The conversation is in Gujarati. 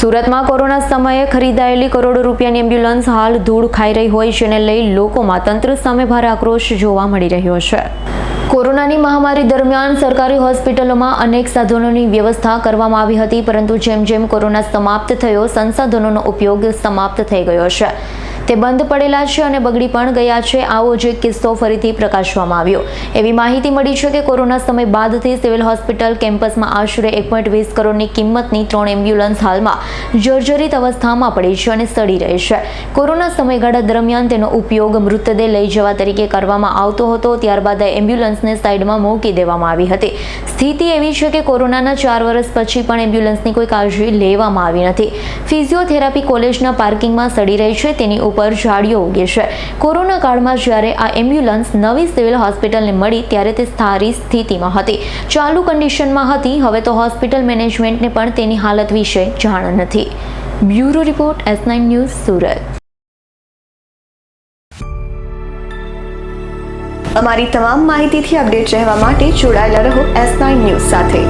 સુરતમાં કોરોના સમયે ખરીદાયેલી કરોડો રૂપિયાની એમ્બ્યુલન્સ હાલ ધૂળ ખાઈ રહી હોય જેને લઈ લોકોમાં તંત્ર સામે ભારે આક્રોશ જોવા મળી રહ્યો છે. કોરોનાની મહામારી દરમિયાન સરકારી હોસ્પિટલોમાં અનેક સાધનોની વ્યવસ્થા કરવામાં આવી હતી, પરંતુ જેમ જેમ કોરોના સમાપ્ત થયો, સંસાધનોનો ઉપયોગ સમાપ્ત થઈ ગયો છે. તે બંધ પડેલા છે અને બગડી પણ ગયા છે. આવો જ એક કિસ્સો ફરીથી પ્રકાશવામાં આવ્યો. એવી માહિતી મળી છે કે કોરોના સમય બાદથી સિવિલ હોસ્પિટલ કેમ્પસમાં આશરે એક પોઈન્ટ વીસ કરોડની કિંમતની ત્રણ એમ્બ્યુલન્સ હાલમાં જર્જરિત અવસ્થામાં પડી છે અને સડી રહી છે. કોરોના સમયગાળા દરમિયાન તેનો ઉપયોગ મૃતદેહ લઈ જવા તરીકે કરવામાં આવતો હતો. ત્યારબાદ એમ્બ્યુલન્સને સાઈડમાં મૂકી દેવામાં આવી હતી. સ્થિતિ એવી છે કે કોરોનાના ચાર વર્ષ પછી પણ એમ્બ્યુલન્સની કોઈ કાળજી લેવામાં આવી નથી. ફિઝિયોથેરાપી કોલેજના પાર્કિંગમાં સડી રહી છે. તેની ઉપર ઝાડીઓ ઉગે છે. કોરોના કાળમાં જ્યારે આ એમ્બ્યુલન્સ નવી સિવિલ હોસ્પિટલને મળી ત્યારે તે સારી સ્થિતિમાં હતી. ચાલુ કન્ડિશનમાં હતી, હવે તો હોસ્પિટલ મેનેજમેન્ટને પણ તેની હાલત વિશે જાણ નથી. Bureau report, S nine news, Surat. અમારી તમામ માહિતીથી અપડેટ રહેવા માટે જોડાયેલા રહો એસ નાઇન ન્યૂઝ સાથે.